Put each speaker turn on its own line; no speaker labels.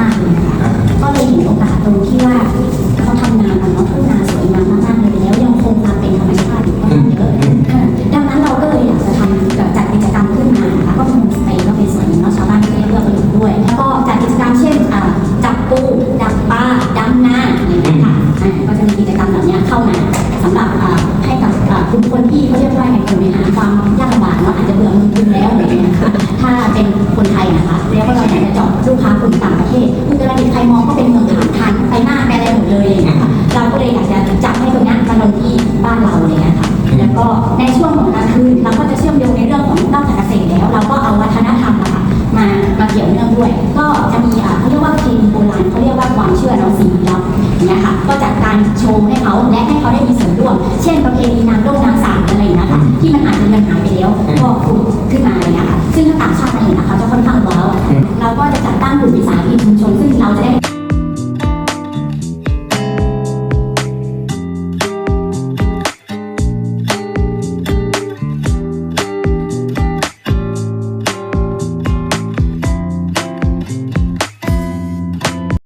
มากๆเลยนะคะ ก็เลยเห็นโอกาสตรงที่ว่าเขาทำนามันเนาะทุ่งนาสวยงามมากๆเลยแล้วยังคงความเป็นธรรมชาติอยู่ค่อนข้เยอะค่ดังนั้นเราก็เลยอยากจะทำจัดกิจกรรมขึ้นมาแล้วก็คงสเปนก็เป็นส่วนหนึ่งเนาะชาวบ้านก็ได้เลือกไปดูด้วย แล้วก็จัดกิจกรรมเช่นจับปูดักปลาดำนาอย่างเงี้ยค่ะก็จะมีกิจกรรมเหล่านี้เข้ามาสำหรับให้กับกลุ่มคนที่เขาเรียกว่าไงคนในหาความยากลำบากเนาะอาจจะเบื่อเงินทุนแล้วอย่างเงี้ยค่ะถ้าเป็นคนไทยนะคะเรียก ลูกค้ากลุ่มต่างประเทศอุตรดิตถ์ใครมองก็เป็นเมืองฐานทานไปหน้าไปอะไรหมดเลยอย่างเงี้ยค่ะเราก็เลยอยากจะจับให้ตรงนี้มาลงที่บ้านเราเลยนะคะแล้วก็ในช่วงของกลางคืนเราก็จะเชื่อมโยงในเรื่องของนอกจากเกษตรแล้ว เราก็เอาวัฒนธรรมนะคะมามาเกี่ยวเนื่องด้วย ก็จะมีเขาเรียกว่าเพลงโบราณเขาเรียกว่าความเชื่อเนาสีลับอย่าเงี้ยค่ะก็จัดการโชว์ให้เขาและให้เขาได้มีส่วนร่วม เช่นประเพณีนางร่มนางสาวอะไรอย่างเงี้ยค่ะที่มันอาจจะมันหายไปแล้วก็ปลุกขึ้นมา ซึ่งถ้าต่างชาติมาเห็นนะคะจะค่อนข้างว้าวเราก็จะจัดตั้งกลุ่มวิสาหกิจชุมชนซึ่งเราจะได้